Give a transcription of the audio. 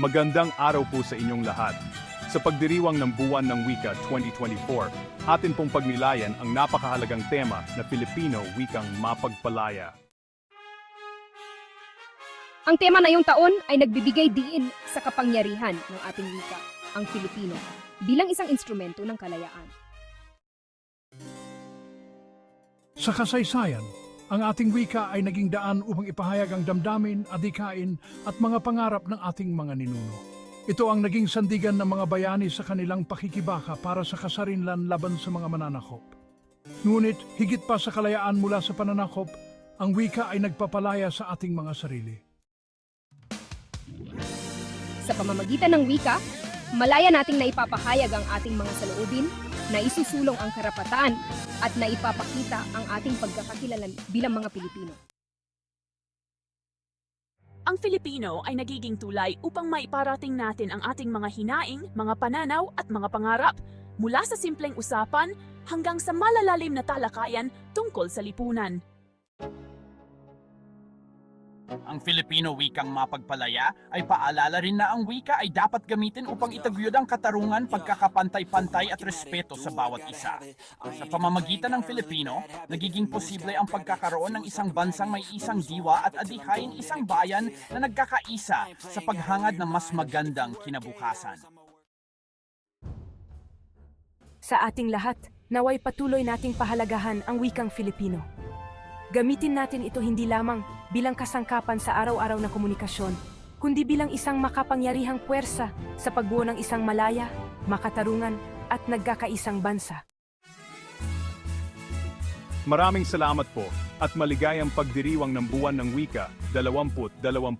Magandang araw po sa inyong lahat. Sa pagdiriwang ng Buwan ng Wika 2024, atin pong pagnilayan ang napakahalagang tema na Filipino wikang mapagpalaya. Ang tema na yung taon ay nagbibigay diin sa kapangyarihan ng ating wika, ang Filipino, bilang isang instrumento ng kalayaan. Sa kasaysayan, ang ating wika ay naging daan upang ipahayag ang damdamin, adikain at mga pangarap ng ating mga ninuno. Ito ang naging sandigan ng mga bayani sa kanilang pakikibaka para sa kasarinlan laban sa mga mananakop. Ngunit higit pa sa kalayaan mula sa pananakop, ang wika ay nagpapalaya sa ating mga sarili. Sa pamamagitan ng wika, malaya nating naipapahayag ang ating mga saloobin, naisusulong ang karapatan, at naipapakita ang ating pagkakakilanlan bilang mga Pilipino. Ang Filipino ay nagiging tulay upang maiparating natin ang ating mga hinaing, mga pananaw at mga pangarap mula sa simpleng usapan hanggang sa malalalim na talakayan tungkol sa lipunan. Ang Filipino wikang mapagpalaya ay paalala rin na ang wika ay dapat gamitin upang itaguyod ang katarungan, pagkakapantay-pantay at respeto sa bawat isa. Sa pamamagitan ng Filipino, nagiging posible ang pagkakaroon ng isang bansang may isang diwa at adikain isang bayan na nagkakaisa sa paghangad ng mas magandang kinabukasan. Sa ating lahat, naway patuloy nating pahalagahan ang wikang Filipino. Gamitin natin ito hindi lamang bilang kasangkapan sa araw-araw na komunikasyon, kundi bilang isang makapangyarihang puwersa sa pagbuo ng isang malaya, makatarungan at nagkakaisang bansa. Maraming salamat po at maligayang pagdiriwang ng Buwan ng Wika 2024.